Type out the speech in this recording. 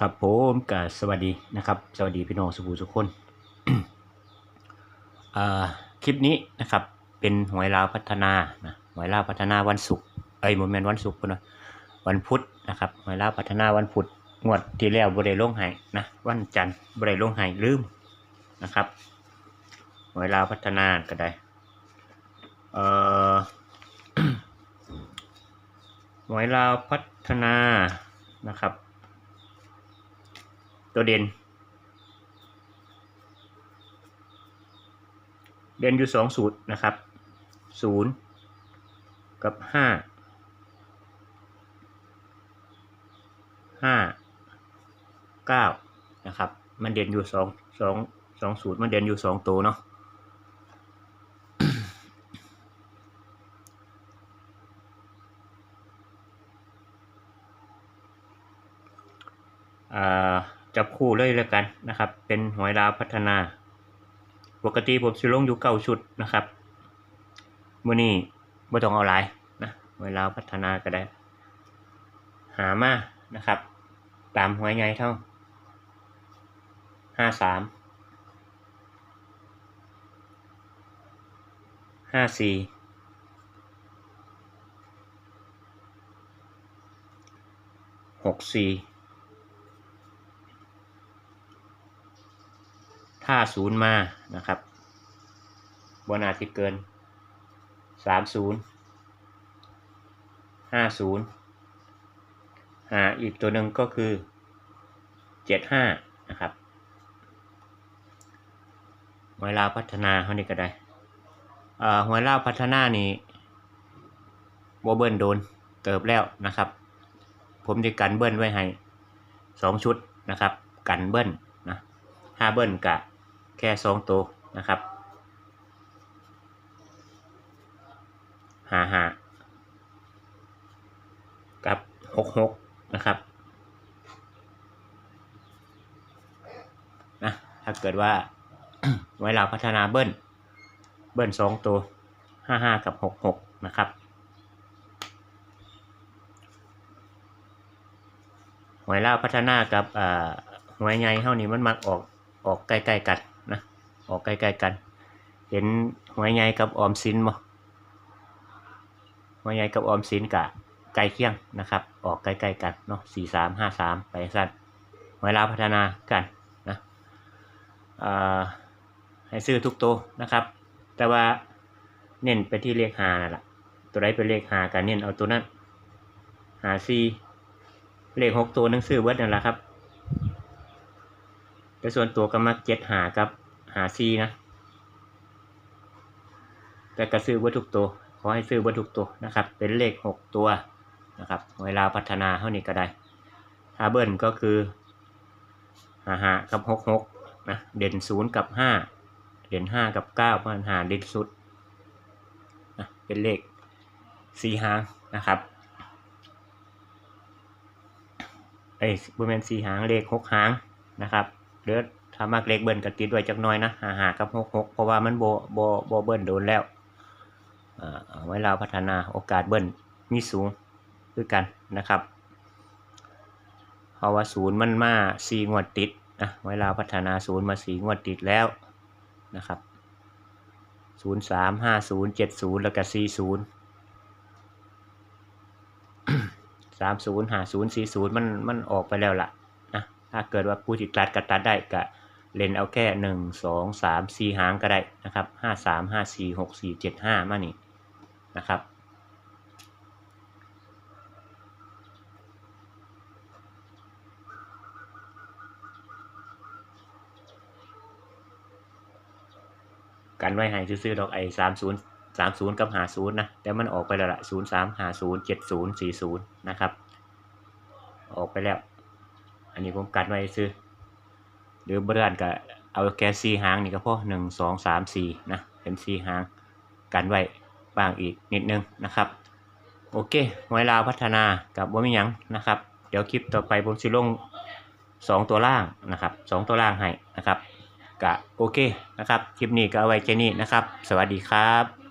ครับผมกับสวัสดีนะครับ สวัสดีพี่น้องสุภูทุกคนคลิปนี้นะครับ เป็นหวยลาวพัฒนานะหวยลาวพัฒนาวันศุกร์เอ้โมเมนต์วันศุกร์นะวันพุธนะครับหวยลาวพัฒนาวันพุธงวดที่แล้วบริลงไห้นะวันจันทร์บริลงไห้ลืมนะครับหวยลาวพัฒนาก็ได้เอ่อหวยลาวพัฒนานะครับ ตัวเด่น เด่นอยู่สองสูตรนะครับศูนย์กับห้าห้าเก้านะครับ มันเด่นอยู่สองสองสองสูตรมันเด่นอยู่สองตัวเนาะอ่า จับคู่เลยแล้วกันนะครับ เป็นหวยลาวพัฒนา ปกติผมสิลงอยู่เก้าชุดนะครับมื่อนี้ไม่ต้องเอาหลายนะหวยลาวพัฒนาก็ได้ หามานะครับ ตามหวยใหญ่เท่าห้าสามห้าสี่หกสี่ ถ้าศูนย์มานะครับบนอาจจะเกินสามศูนย์ห้าศูนย์หาอีกตัวหนึ่งก็คือเจ็ดห้านะครับหวยลาวพัฒนาเขานี่ก็ได้หวยลาวพัฒนานี่โบเบิลโดนเติบแล้วนะครับ ผมจะกันเบิ้ลไว้ให้สองชุดนะครับ กันเบิ้ลนะห้าเบิ้ลกะ แค่สองตัวนะครับหาหากับหกหกนะครับนะถ้าเกิดว่าไว้เราพัฒนาเบิ้ลเบิ้ลสองตัวห้าห้ากับหกหกนะครับหวยเล่าพัฒนากับหวยใหญ่เท่านี้มันมักออกออกใกล้ๆกัน ออกใกล้ๆกัน เห็นหวยใหญ่กับออมสินบ่หวยใหญ่กับออมสินกะใกล้เคียงนะครับ ออกใกล้ๆกันเนาะสี่สามห้าสามไปสั้นหวยลาพัฒนากันนะอ่าให้ซื้อทุกตัวนะครับ แต่ว่าเน้นไปที่เลขหานั่นแหละตัวใดเป็นเลขหากันเน้นเอาตัวนั้นหาซีเลขหกตัวหนังซื้อเวิร์ดนั่นแหละครับแต่ส่วนตัวก็มักเจ็ดหากับ หาซีนะ แต่ก็ซื้อวัตถุกตัว ขอให้ซื้อวัตถุกตัวนะครับ เป็นเลขหกตัวนะครับ เวลาพัฒนาเท่านี้ก็ได้ถ้าเบิ้ลก็คือหาหากับหกหกนะเด่นศูนย์กับห้าเด่นห้ากับเก้าเพราะหาเด่นสุดนะเป็นเลขสี่หางนะครับเอ้บริเวณสี่หางเลขหกหางนะครับเดือ ถ้ามากเล็กเบิ้ลก็ติดไว้จักน้อยนะหาหากับหกหกเพราะว่ามันโบโบโบเบิ้ลโดนแล้วอ่าเอาไว้เราพัฒนาโอกาสเบิ้ลมีสูงด้วยกันนะครับเพราะว่าศูนย์มันมาสี่งวดติดนะไว้เราพัฒนาศูนย์มาสี่งวดติดแล้วนะครับศูนย์สามห้าศูนย์เจ็ดศูนย์แล้วก็สี่ศูนย์สามศูนย์หาศูนย์สี่ศูนย์มันมันออกไปแล้วล่ะนะถ้าเกิดว่าผู้ที่ตัดก็ตัดได้ก็ เล่นเอาแค่หนึ่งสองสามสี่หางก็ได้นะครับห้าสามห้าสี่หกสี่เจ็ดห้ามานี่นะครับ กันไว้ให้ซื้อๆดอกไอ้สามศูนย์สามศูนย์กับหาศูนย์นะ แต่มันออกไปแล้วละศูนย์สามหาศูนย์เจ็ดศูนย์สี่ศูนย์นะครับ ออกไปแล้ว อันนี้ผมกันไว้ซื้อ หรือเบื่อนก็เอาแค่สี่หางนี่ก็พอหนึ่งสองสามสี่นะเป็นสี่หางกันไว้บ้างอีกนิดนึงนะครับ โอเคไว้ลาวพัฒนากับว่มีหยังนะครับ เดี๋ยวคลิปต่อไปผมสิลงสองตัวล่างนะครับสองตัวล่างให้นะครับก็โอเคนะครับ คลิปนี้ก็เอาไว้แค่นี้นะครับ สวัสดีครับ